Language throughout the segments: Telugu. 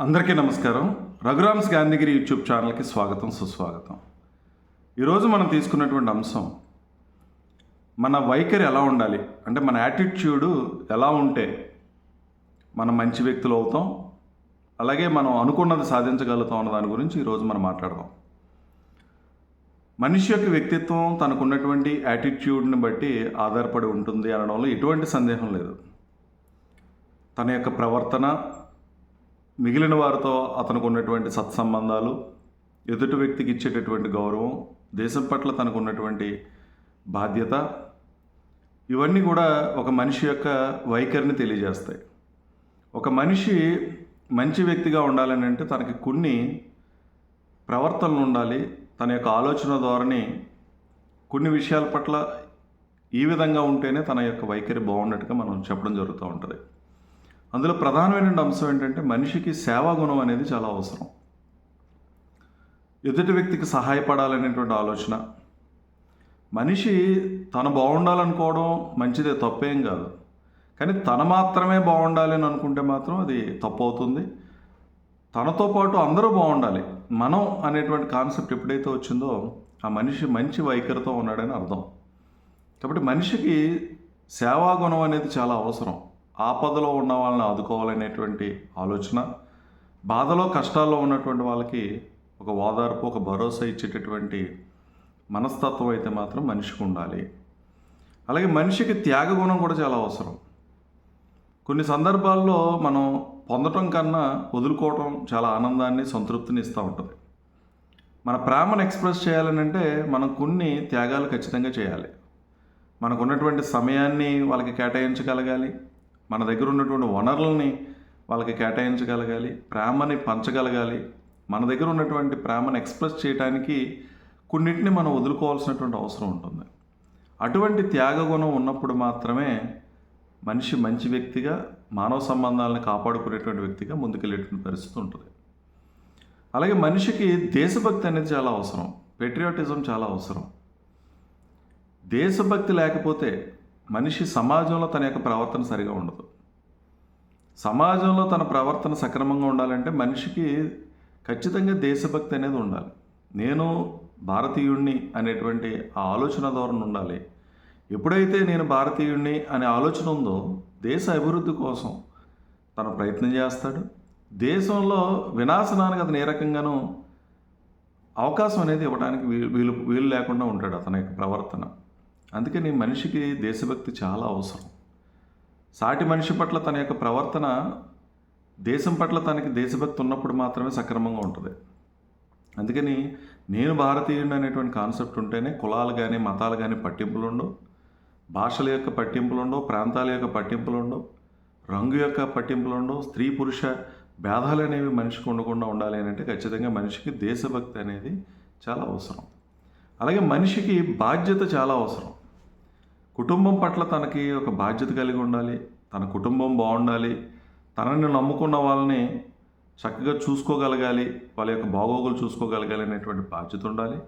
అందరికీ నమస్కారం. రఘురామ్స్ గాంధీగిరి యూట్యూబ్ ఛానల్కి స్వాగతం సుస్వాగతం. ఈరోజు మనం తీసుకున్నటువంటి అంశం మన వైఖరి ఎలా ఉండాలి? అంటే మన యాటిట్యూడు ఎలా ఉంటే మనం మంచి వ్యక్తులు అవుతాం? అలాగే మనం అనుకున్నది సాధించగలుగుతాం అన్న దాని గురించి ఈరోజు మనం మాట్లాడదాం. మనిషి యొక్క వ్యక్తిత్వం తనకున్నటువంటి యాటిట్యూడ్ని బట్టి ఆధారపడి ఉంటుంది అనడంలో ఎటువంటి సందేహం లేదు. తన యొక్క ప్రవర్తన మిగిలిన వారితో అతనికి ఉన్నటువంటి సత్సంబంధాలు ఎదుటి వ్యక్తికి ఇచ్చేటటువంటి గౌరవం దేశం పట్ల తనకు ఉన్నటువంటి బాధ్యత ఇవన్నీ కూడా ఒక మనిషి యొక్క వైఖరిని తెలియజేస్తాయి. ఒక మనిషి మంచి వ్యక్తిగా ఉండాలని అంటే తనకి కొన్ని ప్రవర్తనలు ఉండాలి తన యొక్క ఆలోచన ధోరణి కొన్ని విషయాల పట్ల ఈ విధంగా ఉంటేనే తన యొక్క వైఖరి బాగున్నట్టుగా మనం చెప్పడం జరుగుతూ ఉంటుంది. అందులో ప్రధానమైన అంశం ఏంటంటే మనిషికి సేవా గుణం అనేది చాలా అవసరం. ఎదుటి వ్యక్తికి సహాయపడాలనేటువంటి ఆలోచన. మనిషి తను బాగుండాలనుకోవడం మంచిదే తప్పేం కాదు. కానీ తన మాత్రమే బాగుండాలి అని అనుకుంటే మాత్రం అది తప్పు అవుతుంది తనతో పాటు అందరూ బాగుండాలి. మనం అనేటువంటి కాన్సెప్ట్ ఎప్పుడైతే వచ్చిందో ఆ మనిషి మంచి వైఖరితో ఉన్నాడని అర్థం. కాబట్టి మనిషికి సేవా గుణం అనేది చాలా అవసరం. ఆపదలో ఉన్న వాళ్ళని ఆదుకోవాలనేటువంటి ఆలోచన బాధలో కష్టాల్లో ఉన్నటువంటి వాళ్ళకి ఒక ఓదార్పు ఒక భరోసా ఇచ్చేటటువంటి మనస్తత్వం అయితే మాత్రం మనిషికి ఉండాలి. అలాగే మనిషికి త్యాగ గుణం కూడా చాలా అవసరం. కొన్ని సందర్భాల్లో మనం పొందటం కన్నా వదులుకోవటం చాలా ఆనందాన్ని సంతృప్తిని ఇస్తూ ఉంటుంది. మన ప్రేమను ఎక్స్ప్రెస్ చేయాలని అంటే మనం కొన్ని త్యాగాలు ఖచ్చితంగా చేయాలి. మనకున్నటువంటి సమయాన్ని వాళ్ళకి కేటాయించగలగాలి. మన దగ్గర ఉన్నటువంటి వనరులని వాళ్ళకి కేటాయించగలగాలి ప్రేమని పంచగలగాలి. మన దగ్గర ఉన్నటువంటి ప్రేమను ఎక్స్ప్రెస్ చేయడానికి కొన్నిటిని మనం వదులుకోవాల్సినటువంటి అవసరం ఉంటుంది. అటువంటి త్యాగ గుణం ఉన్నప్పుడు మాత్రమే మనిషి మంచి వ్యక్తిగా మానవ సంబంధాలను కాపాడుకునేటువంటి వ్యక్తిగా ముందుకెళ్ళేటువంటి పరిస్థితి ఉంటుంది. అలాగే మనిషికి దేశభక్తి అనేది చాలా అవసరం. పెట్రియాటిజం చాలా అవసరం. దేశభక్తి లేకపోతే మనిషి సమాజంలో తన యొక్క ప్రవర్తన సరిగా ఉండదు. సమాజంలో తన ప్రవర్తన సక్రమంగా ఉండాలంటే మనిషికి ఖచ్చితంగా దేశభక్తి అనేది ఉండాలి. నేను భారతీయుణ్ణి అనేటువంటి ఆ ఆలోచన ధోరణి ఉండాలి. ఎప్పుడైతే నేను భారతీయుణ్ణి అనే ఆలోచన ఉందో దేశ అభివృద్ధి కోసం తను ప్రయత్నం చేస్తాడు. దేశంలో వినాశనానికి అతను ఏ రకంగానూ అవకాశం అనేది ఇవ్వడానికి వీలు వీలు వీలు లేకుండా ఉంటాడు అతని యొక్క ప్రవర్తన. అందుకని మనిషికి దేశభక్తి చాలా అవసరం. సాటి మనిషి పట్ల తన యొక్క ప్రవర్తన దేశం పట్ల తనకి దేశభక్తి ఉన్నప్పుడు మాత్రమే సక్రమంగా ఉంటుంది. అందుకని నేను భారతీయుడు అనేటువంటి కాన్సెప్ట్ ఉంటేనే కులాలు కానీ మతాలు కానీ పట్టింపులు ఉండవు. భాషల యొక్క పట్టింపులు ఉండవు ప్రాంతాల యొక్క పట్టింపులు ఉండవు రంగు యొక్క పట్టింపులు ఉండవు స్త్రీ పురుష భేదాలు అనేవి మనిషికి ఉండకుండా ఉండాలి అని అంటే ఖచ్చితంగా మనిషికి దేశభక్తి అనేది చాలా అవసరం. అలాగే మనిషికి బాధ్యత చాలా అవసరం. కుటుంబం పట్ల తనకి ఒక బాధ్యత కలిగి ఉండాలి తన కుటుంబం బాగుండాలి తనని నమ్ముకున్న వాళ్ళని చక్కగా చూసుకోగలగాలి వాళ్ళ యొక్క బాగోగులు చూసుకోగలగాలి అనేటువంటి బాధ్యత ఉండాలి.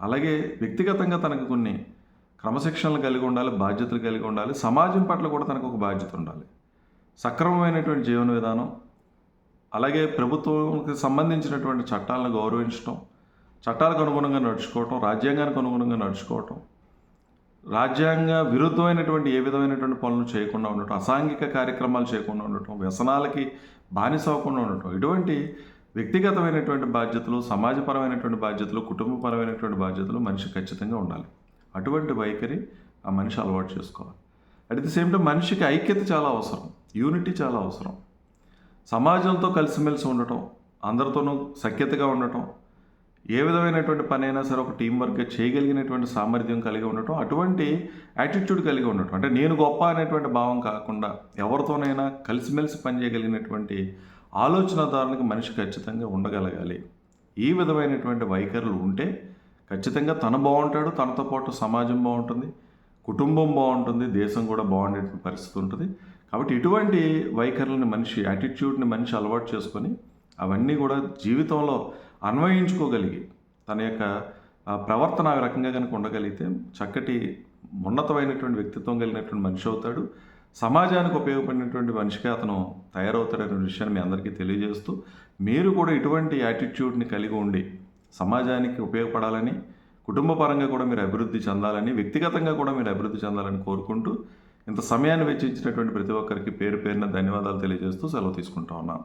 అలాగే వ్యక్తిగతంగా తనకు కొన్ని క్రమశిక్షణలు కలిగి ఉండాలి బాధ్యతలు కలిగి ఉండాలి సమాజం పట్ల కూడా తనకు ఒక బాధ్యత ఉండాలి. సక్రమమైనటువంటి జీవన విధానం అలాగే ప్రభుత్వంకి సంబంధించినటువంటి చట్టాలను గౌరవించడం చట్టాలకు అనుగుణంగా నడుచుకోవటం రాజ్యాంగానికి అనుగుణంగా నడుచుకోవటం రాజ్యాంగ విరుద్ధమైనటువంటి ఏ విధమైనటువంటి పనులు చేయకుండా ఉండటం అసాంఘిక కార్యక్రమాలు చేయకుండా ఉండటం వ్యసనాలకి బానిస అవ్వకుండా ఉండటం ఇటువంటి వ్యక్తిగతమైనటువంటి బాధ్యతలు సమాజపరమైనటువంటి బాధ్యతలు కుటుంబపరమైనటువంటి బాధ్యతలు మనిషి ఖచ్చితంగా ఉండాలి. అటువంటి వైఖరి ఆ మనిషి అలవాటు చేసుకోవాలి. అట్ ది సేమ్ టైం మనిషికి ఐక్యత చాలా అవసరం యూనిటీ చాలా అవసరం. సమాజంతో కలిసిమెలిసి ఉండటం అందరితోనూ సఖ్యతగా ఉండటం ఏ విధమైనటువంటి పని అయినా సరే ఒక టీం వర్క్గా చేయగలిగినటువంటి సామర్థ్యం కలిగి ఉండటం అటువంటి యాటిట్యూడ్ కలిగి ఉండటం. అంటే నేను గొప్ప అనేటువంటి భావం కాకుండా ఎవరితోనైనా కలిసిమెలిసి పనిచేయగలిగినటువంటి ఆలోచన ధారణకు మనిషి ఖచ్చితంగా ఉండగలగాలి. ఈ విధమైనటువంటి వైఖరులు ఉంటే ఖచ్చితంగా తను బాగుంటాడు తనతో పాటు సమాజం బాగుంటుంది కుటుంబం బాగుంటుంది దేశం కూడా బాగుండేటువంటి పరిస్థితి ఉంటుంది. కాబట్టి ఇటువంటి వైఖరులని మనిషి యాటిట్యూడ్ని మనిషి అలవాటు చేసుకొని అవన్నీ కూడా జీవితంలో అన్వయించుకోగలిగి తన యొక్క ప్రవర్తన ఆ రకంగా కనుక ఉండగలిగితే చక్కటి ఉన్నతమైనటువంటి వ్యక్తిత్వం కలిగినటువంటి మనిషి అవుతాడు. సమాజానికి ఉపయోగపడినటువంటి మనిషిగా అతను తయారవుతాడనే విషయాన్ని మీ అందరికీ తెలియజేస్తూ మీరు కూడా ఇటువంటి యాటిట్యూడ్ని కలిగి ఉండి సమాజానికి ఉపయోగపడాలని కుటుంబ పరంగా కూడా మీరు అభివృద్ధి చెందాలని వ్యక్తిగతంగా కూడా మీరు అభివృద్ధి చెందాలని కోరుకుంటూ ఇంత సమయాన్ని వెచ్చించినటువంటి ప్రతి ఒక్కరికి పేరు పేరున ధన్యవాదాలు తెలియజేస్తూ సెలవు తీసుకుంటా ఉన్నాను.